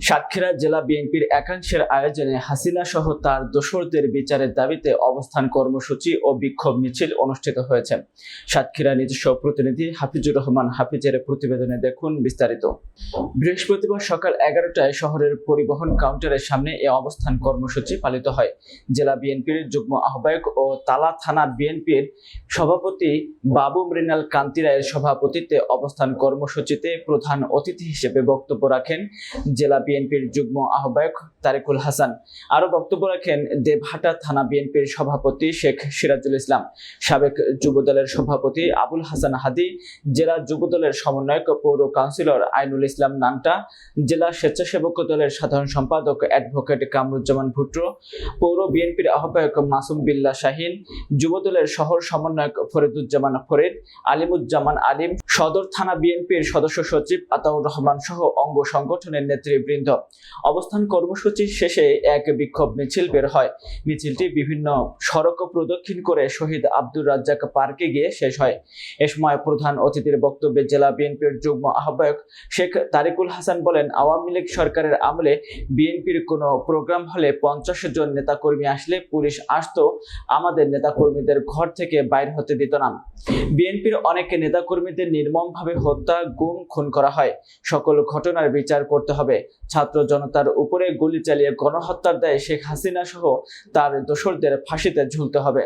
সাতক্ষীরা জেলা বিএনপির একাংশের আয়োজনে হাসিনা সহ তার দোসরদের বিচারের দাবিতে অবস্থান কর্মসূচি ও বিক্ষোভ মিছিল অনুষ্ঠিত হয়েছে। সাতক্ষীরা নিজস্ব প্রতিনিধি হাফিজুর রহমান হাফিজের প্রতিবেদনে দেখুন বিস্তারিত। বৃহস্পতিবার সকাল এগারোটায় শহরের পরিবহন কাউন্টারের সামনে এ অবস্থান কর্মসূচি পালিত হয়। জেলা বিএনপির যুগ্ম আহ্বায়ক ও তালা থানা বিএনপির সভাপতি বাবু মৃণাল কান্তি রায়ের সভাপতিত্বে অবস্থান কর্মসূচিতে প্রধান অতিথি হিসেবে বক্তব্য রাখেন জেলা বিএনপির যুগ্ম আহ্বায়ক তারিকুল হাসান। আরও বক্তব্য রাখেন দেবহাটা থানা বিএনপির সভাপতি শেখ সিরাজুল ইসলাম, সাবেক যুবদলের সভাপতি আবুল হাসান হাদি, জেলা যুবদলের সমন্বয়ক পৌর কাউন্সিলর আইনুল ইসলাম নান্টা জেলা স্বেচ্ছাসেবক দলের সাধারণ সম্পাদক অ্যাডভোকেট কামরুজ্জামান ভুট্টো, পৌর বিএনপির আহ্বায়ক মাসুম বিল্লাহ শাহিন, যুবদলের শহর সমন্বয়ক ফরিদুজ্জামান ফরিদ, আলিমুজ্জামান আলিম, সদর থানা বিএনপির সদস্য সচিব আতাউর রহমান সহ অঙ্গ সংগঠনের নেতৃবৃন্দ অবস্থান কর্মসূচি শেষে এক বিক্ষোভ মিছিল বের হয়। মিছিলটি বিভিন্ন সড়ক প্রদক্ষিণ করে শহীদ আব্দুর রাজ্জাক পার্কে গিয়ে শেষ হয়। এ সময় প্রধান অতিথির বক্তব্যে জেলা বিএনপির যুগ্ম আহ্বায়ক শেখ তারিকুল হাসান বলেন, আওয়ামী লীগ সরকারের আমলে বিএনপির কোনো প্রোগ্রাম হলে পঞ্চাশ জন নেতাকর্মী আসলে পুলিশ আসতো, আমাদের নেতাকর্মীদের ঘর থেকে বাইর হতে দিত না। বিএনপির অনেক নেতাকর্মীদের নির্মমভাবে হত্যা, গুম, খুন করা হয়। সকল ঘটনার বিচার করতে হবে। ছাত্র জনতার উপরে গুলি চালিয়ে গণহত্যার দায়ে শেখ হাসিনা সহ তার দোসরদের ফাঁসিতে ঝুলতে হবে।